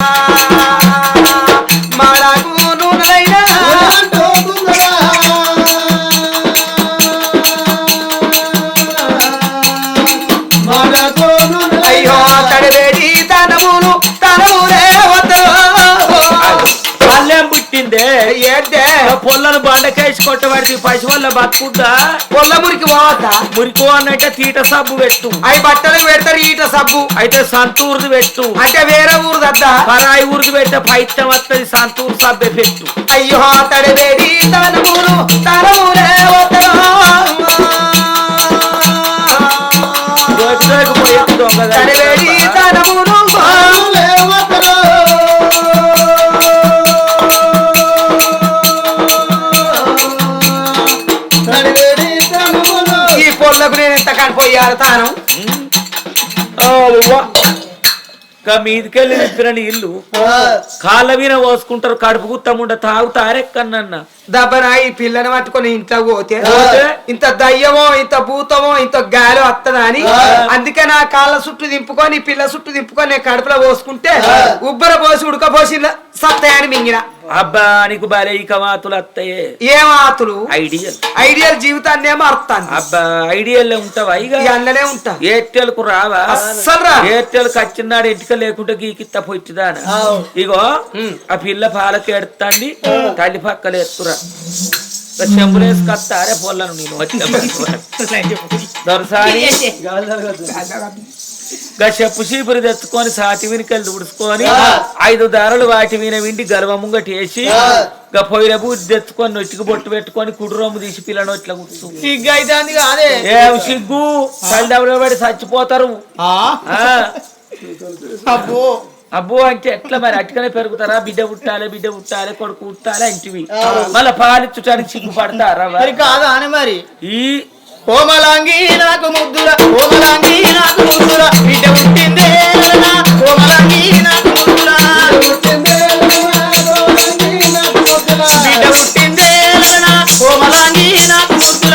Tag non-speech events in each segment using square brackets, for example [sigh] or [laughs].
Thank you. పుట్టిందే ఏంటే పొల్లను బండకేసి కొట్టబడి పశువుల బతుకుంటా పొల్ల మురికి పోవద్దా? మురికి అన్నట్టే తీట సబ్బు పెట్టు. అవి బట్టలకు పెడతారు ఈట సబ్బు. అయితే సంతూరుది పెట్టు. అంటే వేరే ఊరు దద్దా? పరాయి ఊరిది పెడితే పైత్యం వస్తుంది సంతూరు సబ్బే పెట్టు. అయ్యో రోజు రోజు పోయే దొంగ తడివేడి తనములు ఎంత కనిపోయారు తాను? మీదికెళ్ళి నింపిన నీళ్ళు కాళ్ళ మీద పోసుకుంటారు కడుపు గుత్తముండ తాగుతారెక్కన్న దబ్బన ఈ పిల్లని పట్టుకొని ఇంట్లో పోతే? ఇంత దయ్యమో ఇంత భూతమో ఇంత గాలి వస్తుందా అని? అందుకే నా కాళ్ళ చుట్టూ దింపుకొని పిల్ల చుట్టూ దింపుకొని నేను కడుపులో పోసుకుంటే ఉబ్బర పోసి ఉడకపోసి సత్తాయని మింగిన. అబ్బా నీకు బాలే ఇక మాతులు అత్తయే. ఏం ఆతులు ఐడియల్. ఐడియల్ జీవితాన్ని ఏమో అర్థాన్ని అబ్బా ఐడియల్ ఉంటావా ఇక ఈ అన్ననే ఉంటా ఎయిర్టెల్కు రావా? అస్సలు రా ఎయిర్టెల్ కచ్చినాడు ఇంటికి లేకుంటే గీకిత్త పొచ్చిదాన ఇగో ఆ పిల్ల పాలకి ఎడతాండి తల్లి పక్కలు ఎత్తురా. చెంబులేసుకొస్తారే పొల్లను నేను. [laughs] వచ్చి దొరసారి [laughs] గా చెప్పు చీపురు తెచ్చుకొని సాటి వినికలు తుడుచుకొని ఐదు దారలు వాటి మీద విండి గర్వ ముంగటి వేసి గా తెచ్చుకొని నొట్టికి బొట్టు పెట్టుకొని కుడురొమ్ము తీసి పిల్లను ఇట్లా కూర్చు సిగ్గు అయితే కాదే. ఏం సిగ్గు? తల్లిదండ్రులు పడి చచ్చిపోతారు. ఆ. అబ్బో. అబ్బో అంటే ఎట్లా మరి? అట్టుకనే పెరుగుతారా? బిడ్డ పుట్టాలి బిడ్డ పుట్టాలి కొడుకు పుట్టాలి అంటివి. మళ్ళా పాలిచ్చడానికి సిగ్గుపడతారా మరి? కాదా అని మరి. ఈ కోమలాంగి నాకు ముద్దుల కోమలాంగి నాకు ముద్దుల. బిడ్డ పుట్టిందే కోమలాంగి నాకు ముద్దుల. బిడ్డ పుట్టిందే కోమలాంగి నాకు ముద్దుల.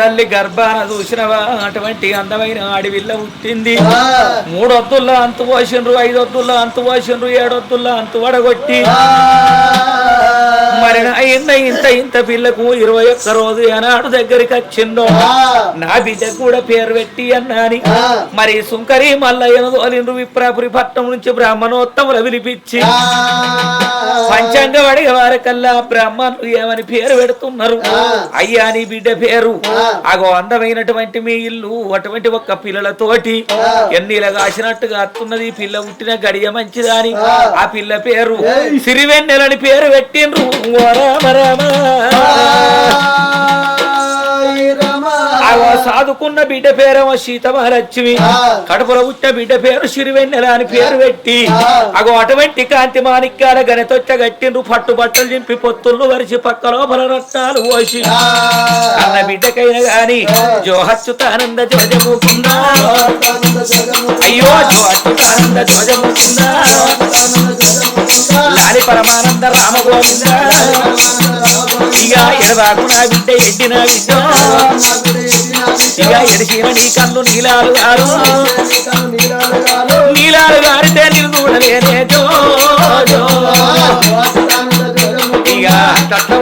తల్లి గర్భాన చూసినవా? అటువంటి అందమైన ఆడివిల్ల పుట్టింది. మూడొద్దుల్లో అంతు పోసిండ్రు ఐదొద్దుల్లో అంతు పోసిండ్రు ఏడొద్దుల్లో అంతు వడగొట్టి. మరి నా ఇంత ఇంత ఇంత పిల్లకు ఇరవై ఒక్క రోజు ఏనాడు దగ్గరికి వచ్చిందో నా బిడ్డ కూడా పేరు పెట్టి అన్నాని. మరి సుంకరి మల్లయ్యను తోలిండ్రు విప్రాపురి పట్టణం నుంచి బ్రాహ్మణోత్తములు పిలిపించి. పంచాంగ వడిగ వారికల్లా బ్రాహ్మణులు ఏమని పేరు పెడుతున్నారు? అయ్యా నీ బిడ్డ పేరు. అగో అందమైనటువంటి మీ ఇల్లు అటువంటి ఒక్క పిల్లలతోటి ఎన్నిలా కాసినట్టుగా అత్తున్నది. పిల్ల పుట్టిన గడియ మంచిదాని. ఆ. పిల్ల పేరు సిరివెన్నెలని పేరు పెట్టిండ్రు. రామ సాదుకున్న బిడ్డ పేరేమో సీతమహాలక్ష్మి. కడుపులో పుట్టిన బిడ్డ పేరు సిరివెన్నెల అని పేరు పెట్టి అగో అటువంటి కాంతి మాణిక్యాల గణతొచ్చ గట్టిండ్రు పట్టు బట్టలు చింపి పొత్తుళ్ళు వరిచి పక్క లోపల రత్నాలు పోసి. అన్న బిడ్డకైనా గాని జో అచ్యుతానంద జోజముకుందా అయ్యో జో అచ్యుతానంద జోజముకుందా లాలి పరమానంద రామ గోవింద. ఇక బిడ్డ ఎడ్డి నా బిడ్డ. ఇక ఎడిసిన నీ కన్ను నీలాలు గారు నీలాలు గారితే నేను చూడలేనే ఇక జో తట్ల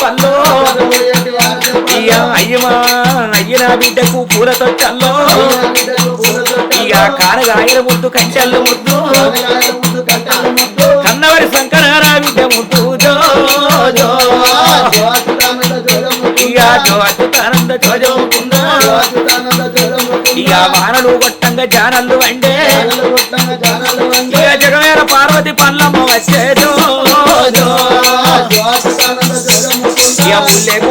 పల్లో. ఇక అయ్యమా అయ్య నా బిడ్డకు పూల తొట్టల్లో. ఇక కారగాయల ముద్దు కంచెల్లు ముద్దు. కన్నవరి శంకర బిడ్డ ముద్దు జో జో ఇక జో అచ్యుతానంద వానలు కొట్టంగా జానల్లు వండే. ఇక జగమేర పార్వతి పల్లమ్మ వచ్చే జో జో ఇక ఉల్లేకు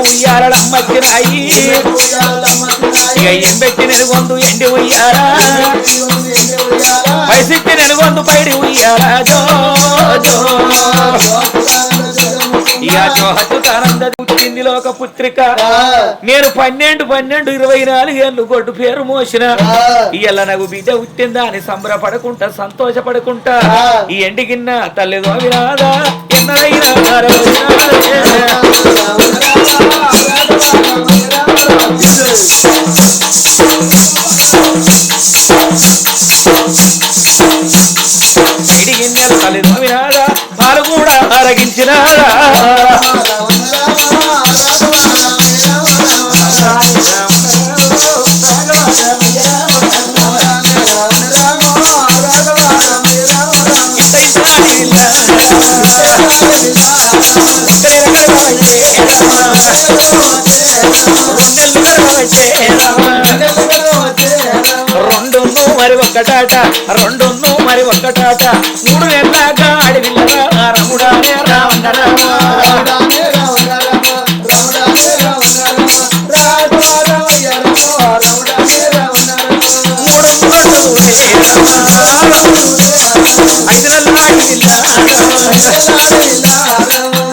ఇక ఏం పెట్టి నెలగొందు ఎండి ఉయ్యారా పైసిట్టి నెలగొందు పైడి ఉయ్యారా జో జో. ఇక జోహత్తుతానంద పుట్టింది లోక పుత్రిక. నేను పన్నెండు పన్నెండు ఇరవై నాలుగు ఏళ్ళు కొట్టు పేరు మోసిన. ఇయ్యాల నాకు బిడ్డ పుట్టిందా అని సంబరపడకుంటా సంతోషపడకుంటా. ఈ ఎండికిన్న తల్లి గోవినాదా ఎన్నడైనా ఇడిగిన్నెల తల్లి పాలు రెండు మరి ఒక్కటాట రెండు మరి ఒక్కటాట మూడు నెలలాగా అడవిల్లరా రముడానే రావణ రామ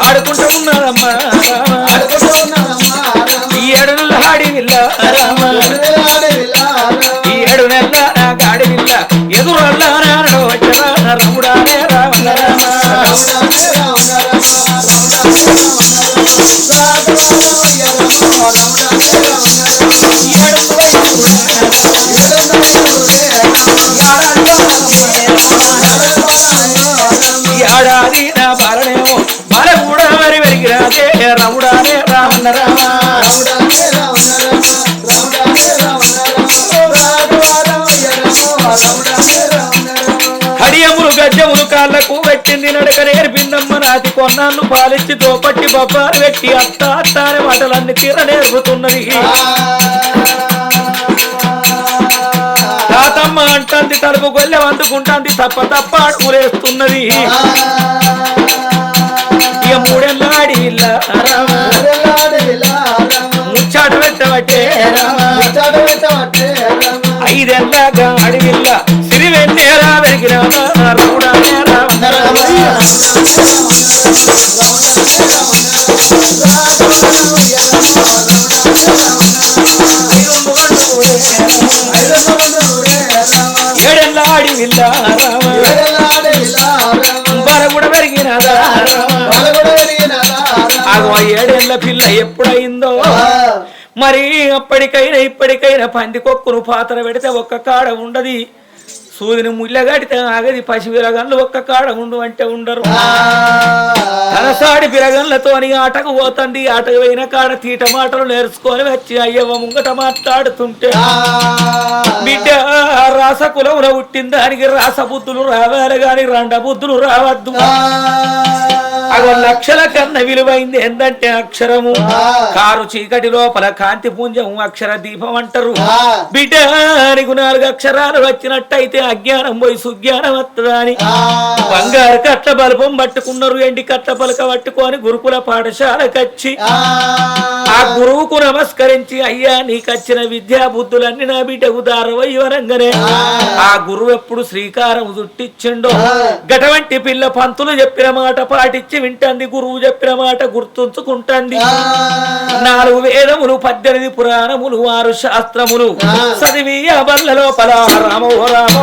ఆడుకుంటూ ఉన్నారమ్మా. ఈ ఏడు నెలల అడవిల్ల ఈ ఏడు నెలల నాకు అడవిల్ల ఎదురల్లా నాడు వచ్చరా? రముడానే రావణ రామ ఏడాది నా బాలనేమో బాల కూడా మరి వెరిగిరాదే రముడానే రావణ రామ కడియములు గజ్జములు కాళ్ళకు పెట్టింది నడక నేర్పిందమ్మ నాటి కొన్నాళ్ళు పాలిచ్చి తోపట్టి బొబ్బాలు పెట్టి అత్త అత్త అనే మాటలన్నీ తీర నేర్పుతున్నది అంటుంది తలుపు గొల్లె అందుకుంటుంది తప్ప తప్ప అడుగులేస్తున్నది. ఇక మూడేళ్ళ అడిగిల్ల ముచ్చాట పెట్టబట్టే. ఐదెల్లాగా అడవిల్ల సిరి వెన్నెలా వెరిగిన రమణానే రామ బరగుడ పెరిగినదా ఆగో ఏడేళ్ళ పిల్ల ఎప్పుడైందో మరి అప్పటికైనా ఇప్పటికైనా పందికొక్కును పాత్ర పెడితే ఒక్క కాడ ఉండది. సూదిని ముళ్ళగడితే ఆగది పసి పిరగన్లు ఒక్క కాడ ఉండు అంటే ఉండరు. తనసాడి పిరగన్లతోని ఆటకు పోతండి. ఆటకు పోయిన కాడ తీట మాటలు నేర్చుకొని వచ్చి అయ్యవ ముంగట మాట్లాడుతుంటే బిడ్డ రాస కులమున పుట్టిన దానికి రాస బుద్ధులు రావాలి గాని రండ బుద్ధులు రావద్దు. అగో లక్షల కన్న విలువైంది ఏంటంటే అక్షరము. కారు చీకటి లోపల కాంతి పుంజం అక్షర దీపం అంటారు. బిడ్డ నాలుగు అక్షరాలు వచ్చినట్టయితే అజ్ఞానం పోయి సుజ్ఞానం వస్తుందా అని. బంగారు కట్ల బల్బం పట్టుకున్నారు ఎండి కట్ల పలక పట్టుకొని గురుకుల పాఠశాలకచ్చి ఆ. గురువుకు నమస్కరించి అయ్యా నీకచ్చిన విద్యా బుద్ధులన్నీ నా బిడ్డకు దారవయ్యవరంగానే ఆ. గురువు ఎప్పుడు శ్రీకారం చుట్టిచ్చిండో. గటువంటి పిల్ల పంతులు చెప్పిన మాట పాటించి వింటుంది గురువు చెప్పిన మాట గుర్తుంచుకుంటుంది నాలుగు వేదములు పద్దెనిమిది పురాణములు ఆరు శాస్త్రములు. చదివి ఆ బల్ల లోపల రామో రామో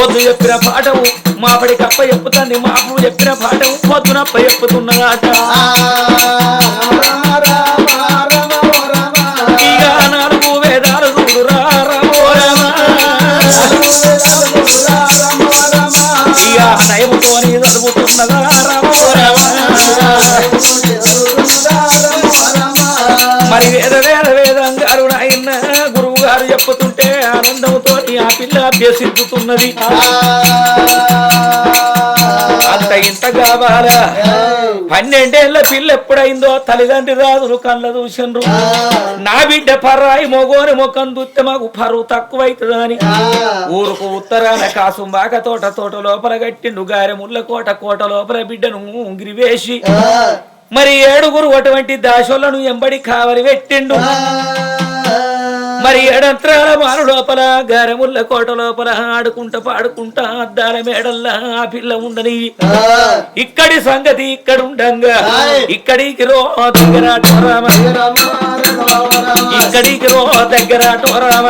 ఉన్నారమ్మా, చెప్పిన పొద్దు చెప్పిన పాఠము మాపడికి అప్ప చెప్పుతుంది మాపు చెప్పిన పాఠము పొద్దునప్ప చెప్పుతున్నదాట ఇక నాలుగు వేదాలు చూడురా ఇక నయముతోని చదువుతున్నదా రమో మరి వేద వేద వేదంగారు నాయన గురువు గారు చెప్పుతుంటే ఆనందంతో ఆ పిల్ల అభ్యసిస్తున్నది అంత ఇంత కావాలా? పన్నెండేళ్ళ పిల్ల ఎప్పుడైందో తల్లిదండ్రి రాదులు కళ్ళ చూసిండ్రు నా బిడ్డ పర్రాయి మొగోని మొక్కం దుత్తే మాకు పరువు తక్కువైతుందని. ఊరుకు ఉత్తరాన కాసుంబాక తోట తోట లోపల కట్టిండు గారె ముళ్ళ కోట కోట లోపల బిడ్డను ఉంగిరివేసి మరి ఏడుగురు అటువంటి దాసోళ్ళను ఎంబడి కావలి పెట్టిండు. మరి ఏడంత్రాల మారు లోపల గారెముళ్ళ కోట లోపల ఆడుకుంటా పాడుకుంటా అద్దాల మేడల్లా ఆ పిల్ల ఉండని. ఇక్కడి సంగతి ఇక్కడ ఉండంగా ఇక్కడికి రో దగ్గర టోరామ. ఇక్కడికి రో దగ్గర టోరామ.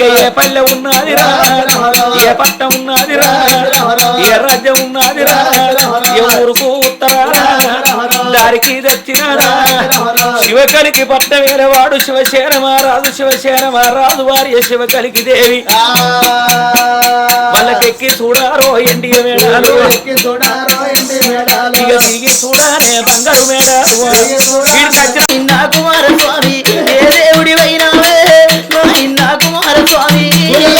ఏ పల్లె ఉన్నదిరా ఏ పట్ట ఉన్నదిరా ఏ రాజ్యం ఏ ఊరుకు ఉత్తరారా దారికి తెచ్చినారా శివకలికి పట్ట వేరేవాడు శివసేన మహారాజు శివసేన మహారాజు వారి శివకలికి దేవి. వాళ్ళకెక్కి చూడారో ఎండి మేడాలు. ఇక దిగి చూడానే బంగారు మేడాలు. వీడికి ఇన్నా కుమారస్వామి ఏ దేవుడి వైనావే మా ఇన్నా కుమారస్వామి. పూల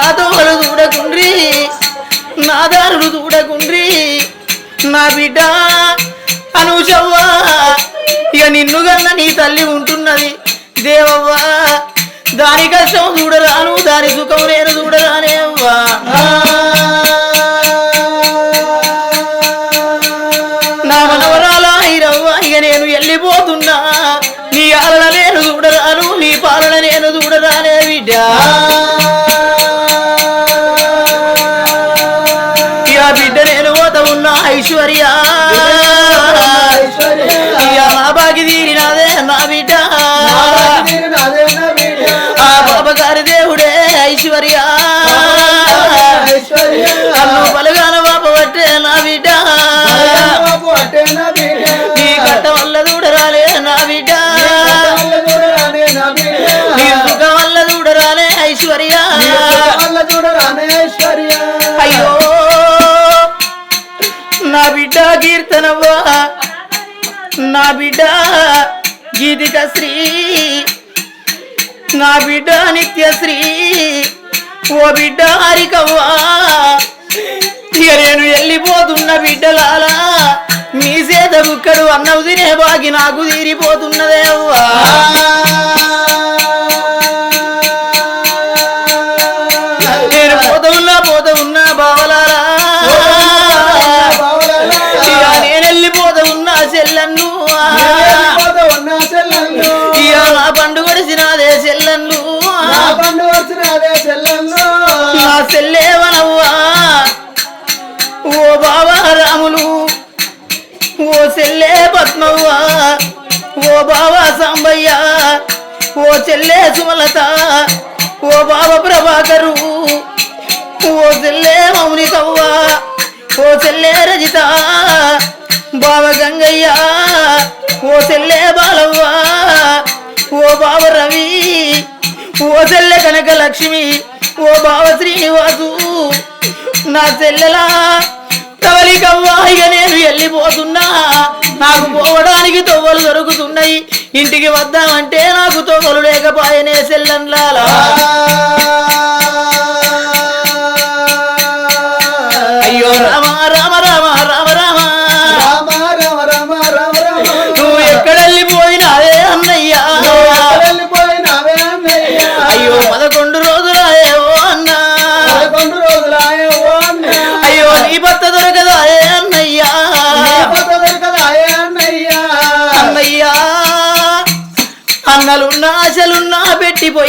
నా వాళ్ళు చూడకుండ్రి నా దారులు చూడకుండ్రి నా బిడ్డ అనుషవ్వా ఇక నిన్ను కన్నా నీ తల్లి ఉంటున్నది. దేవవ్వా దాని కష్టం చూడరాను దాని సుఖం నేను చూడరానే అవ్వా. నా మనవరాల ఇరవ్వా ఇక నేను వెళ్ళిపోతున్నా నీ ఆలన నేను చూడరాను నీ పాలన నేను చూడరానే బిడ్డా. ఐశ్వర్య. నా బాకి తీరినాదే నా బిడ్డ. ఆ బాబగారి దేవుడే ఐశ్వర్య. నన్ను బలగాన బాబ పట్టే నా బిడ్డ. నీ కట్ట వల్ల చూడరాలే నా బిడ్డ. నీ సుఖం వల్ల చూడరాలే ఐశ్వర్య. బిడ్డ కీర్తనవ్వా? నా బిడ్డ గీతిక శ్రీ. నా బిడ్డ నిత్యశ్రీ ఓ బిడ్డ హరికవ్వా. ఇక నేను వెళ్ళిపోతున్న బిడ్డలాలా మీ చేత బుక్కడు అన్నవు తినే బాగి నాకు తీరిపోతున్నదే చెల్లేవనవ్వా ఓ బాబా రాములు ఓ చెల్లే పద్మవ్వా ఓ బాబా సాంబయ్య ఓ చెల్లే సుమలత ఓ బాబా ప్రభాకరు ఓ చెల్లే మౌనితవ్వా ఓ చెల్లే రజిత బావ గంగయ్య ఓ చెల్లే బాలవ్వ ఓ బావ రవి ఓ చెల్లె కనకలక్ష్మి ఓ బావ శ్రీనివాసు నా చెల్లెలా తవలికవ్వా ఇక నేను వెళ్ళిపోతున్నా. నాకు పోవడానికి తొవ్వలు దొరుకుతున్నాయి. ఇంటికి వద్దామంటే నాకు తొవ్వలు లేకపోయనే సెల్లన్లాలా. అయ్యో రామా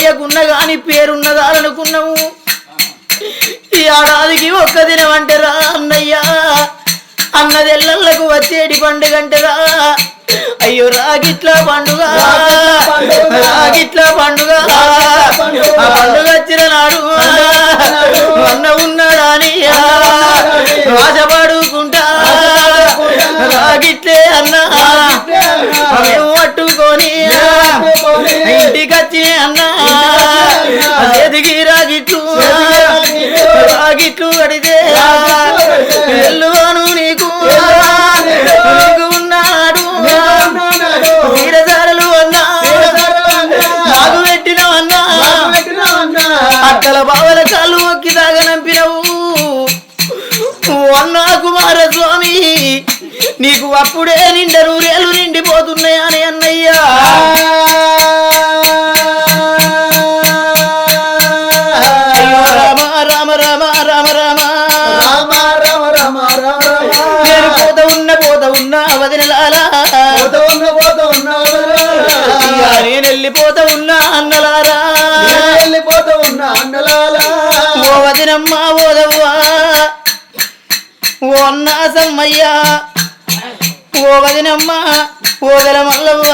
పెట్టి పోయకున్న గాని పేరున్నదాలనుకున్నాము ఈ ఏడాదికి ఒక్క దినం అంటరా అన్నయ్యా. అన్నదెల్లలకు వచ్చేటి పండుగ అంటరా అయ్యో రాగిట్ల పండుగ. రాగిట్ల పండుగ. ఆ పండుగ వచ్చిన నాడు. అన్న ఉన్నాడా అని ఆశపడుకుంటా రాగిట్లే అన్నా. పట్టుకొని ఇంటికి వచ్చి అన్నా. చేతికి రాగిట్లు రాగిట్లు. కడితే నేను వెళ్ళిపోత ఉన్నా అన్నలారా? ఓ వదినమ్మ ఓదవ్వా? ఓ అన్నా సమ్మయ్యా ఓ వదినమ్మ ఓదల మల్లవ్వ?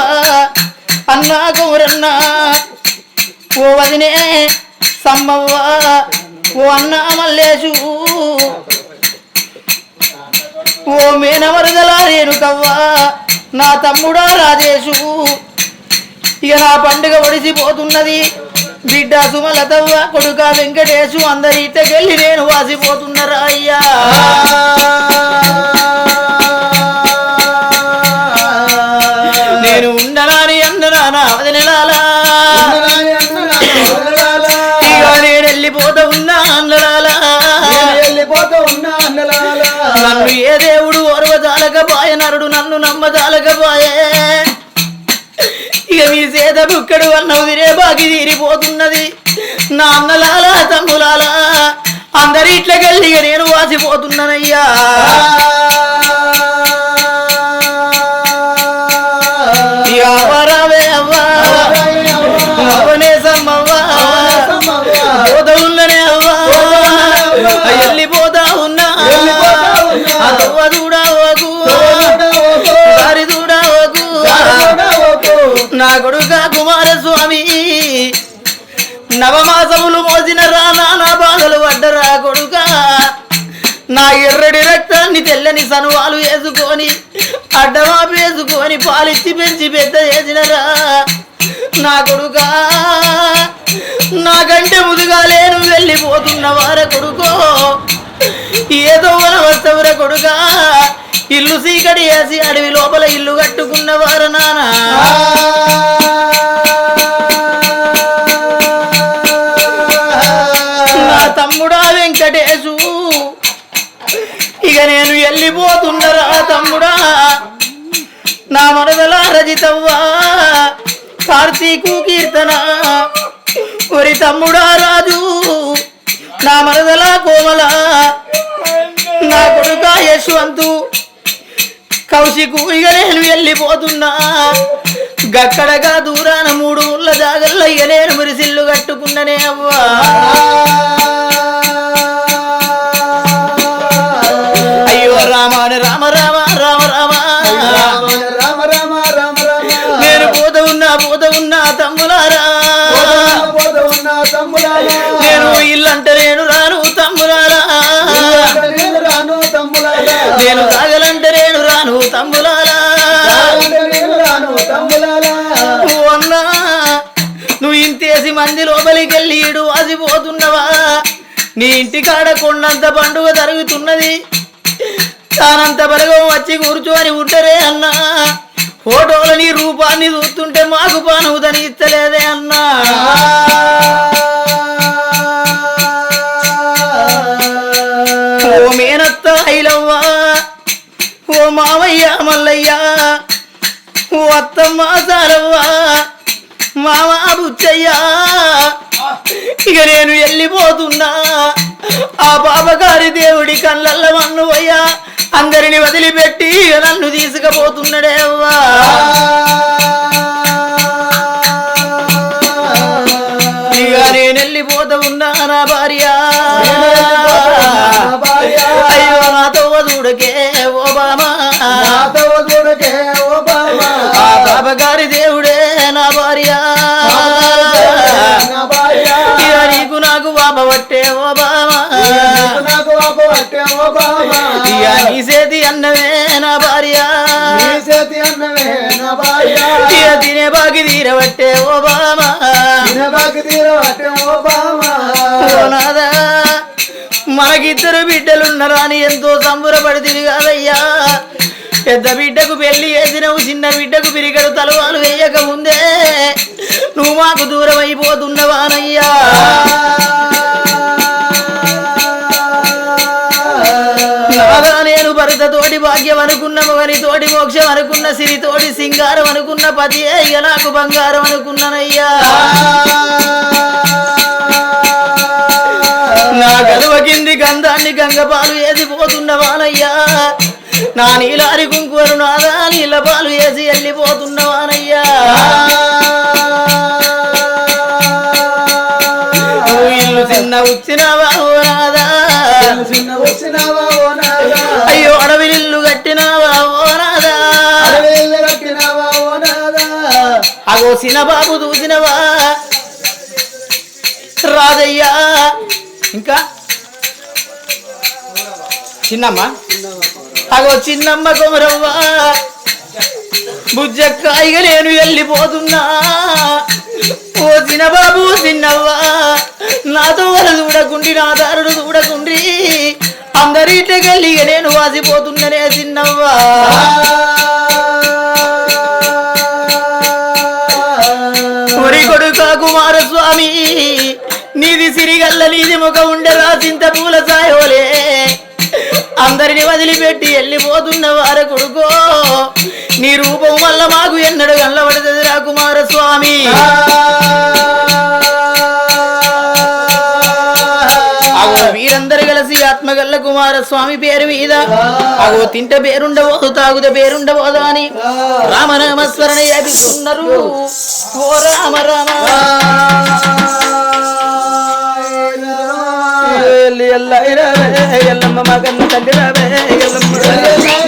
అన్నా కౌరన్న ఓ వదినే సమ్మవ్వ? ఓ అన్నా మల్లేషు ఓ మేనమరదల రేణుకవ్వ? నా తమ్ముడా రాజేషు ఇక నా పండుగ ఒడిసిపోతున్నది. బిడ్డ సుమలతవ్వ కొడుక వెంకటేశు అందరి ఇట్టకెళ్ళి నేను వాసిపోతున్నారా అయ్యా నేను అన్ననా నా వదినలాలా ఇక నేను వెళ్ళిపోతా ఉన్నా అన్నలాలా నన్ను ఏ దేవుడు ఓర్వజాలకపాయ నరుడు నన్ను నమ్మజాలకపాయే ఇక మీ బుక్కడు అన్నవు తిరే బాగి తీరిపోతున్నది. నా అన్నలాల తమ్ములాల అందరి ఇట్లకెళ్ళి ఇక నేను వాసిపోతున్నానయ్యా. నా అవ్వరావే నవమాసములు మోసిన రానా నా బాధలు పడ్డరా కొడుక. నా ఎర్రడి రక్తాన్ని తెల్లని సనువాలు వేసుకొని అడ్డమాపు వేసుకొని పాలిచ్చి పెంచి పెద్ద చేసినరా. నా కొడుక నాకంటే ముదుగా లేను వెళ్ళిపోతున్న వార కొడుకో. ఏదో మన వస్తవుర కొడుక ఇల్లు సీకటి వేసి అడవి లోపల ఇల్లు కట్టుకున్న వారు నానా. పోతుండరా తమ్ముడా. నా మనదల రజితవ్వా కార్తీకు కీర్తన. ఒరి తమ్ముడా రాజు నా మనదల కోమల. నా కొడుక యశ్వంతు కౌశికు ఇక నేను వెళ్ళిపోతున్నా. గక్కడగా దూరాన మూడు ఊళ్ళ జాగల్లో ఇక నేను మురిసిల్లు కట్టుకున్ననే అవ్వా. తమ్ములారా. నేను ఇల్లంటే నేను రాను తమ్ములారా. నేను రాను తమ్ములారా నేను తాగలంటే నేను రాను తమ్ములారా. రాను తమ్ములారా అన్నా నువ్వు ఇంతేసి మంది లోపలికి వెళ్ళి ఈడు వాసిపోతున్నవా నీ ఇంటి కాడ కొండంత పండుగ జరుగుతున్నది. తానంత బలగం వచ్చి కూర్చోని ఉంటరే అన్నా. ఫోటోలని రూపాన్ని చూస్తుంటే మాకు పానవుదని ఇస్తలేదే అన్నా. ఓ మేనత్త ఐలవ్వా ఓ మావయ్య మల్లయ్య ఓ అత్తమ్మ సారవ్వా మామ బుచ్చయ్యా. ఇక నేను వెళ్ళిపోతున్నా ఆ పాపగారి దేవుడి కళ్ళల్ల మన్ను పోయా అందరిని వదిలిపెట్టి నన్ను తీసుకుపోతున్నాడే అవ్వా. ఇక నేను వెళ్ళిపోతా ఉన్నా నా భార్య. అయ్యో ఓ బామా. నాతో చూడకే ఓ బామా. ఆ దేవుడే పట్టేవో బావా. నాకు బావా ఇయా అన్నమే నా భార్య? తినే బాగి తీరబట్టేవో బావా. తినే బాగి తీరబట్టేవో అని ఎంతో సంబరపడితిని కాదయ్యా. పెద్ద బిడ్డకు పెళ్ళి వేసినవు చిన్న బిడ్డకు పిరిగడు తలవాలు వేయక ముందే నువ్వు మాకు దూరం అయిపోతున్నవానయ్యా నేను తోటి భాగ్యం అనుకున్న మగని తోటి మోక్షం అనుకున్న సిరి తోటి సింగారం అనుకున్న పతి అయ్య నాకు బంగారం అనుకున్నానయ్యా. నా గలువ కింది గంధాన్ని గంగపాలు వేసి పోతున్నవానయ్యా నా నీలారి కుంకువరు నాదా నీళ్ళ పాలు వేసి వెళ్ళిపోతున్నవానయ్యా వానయ్యా. ఇల్లు చిన్న వచ్చినవా ఓ అయ్యో అడవి ఇల్లు కట్టినావా ఓ నాదా? అడవిల్లు కట్టినావా ఓ నాదా అగో బాబు చూసినవా రాదయ్యా ఇంకా? చిన్నమ్మ? అగో చిన్నమ్మ కొమరవ్వా బుజ్జక్కాయిగా నేను వెళ్ళిపోతున్నా. ఓ చిన్నబాబు చిన్నవ్వా నాతో వాళ్ళు చూడకుండి నా దారుడు చూడకుండి అందరిటకెళ్ళి ఇక నేను వాసిపోతున్ననే చిన్నవ్వా. ఒరి కొడుక కుమారస్వామి నీది సిరిగల్ల నీది ముఖం ఉండరా చింత పూల సాయోలే. అందరిని వదిలిపెట్టి వెళ్ళిపోతున్న వార కొడుకో. నీ రూపం వల్ల మాకు ఎన్నడు కళ్ళబడుతుందిరా కుమారస్వామి. వీరందరు కలిసి ఆత్మగల్ల కుమారస్వామి పేరు మీద. అగో తింట పేరుండబోదు తాగుత పేరుండబోదు అని రామనామస్మరణ చేపిస్తున్నారు ఓ రామ రామ. తల్లి ఎల్ల ఎల్లమ్మ మగన్న తండ్రి రావే ఎల్లమ్మ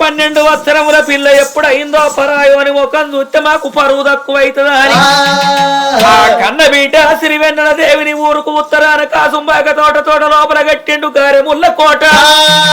పన్నెండు వత్సరముల పిల్ల ఎప్పుడైందో పరాయో అని ముఖం చూస్తే మాకు పరువు తక్కువ అవుతుందా అని ఆ కన్న బిడ్డ శ్రీ వెన్నెల దేవిని ఊరుకు ఉత్తరాన కాసుంబాక తోట తోట లోపల గట్టిండు గారెముల్ల కోట.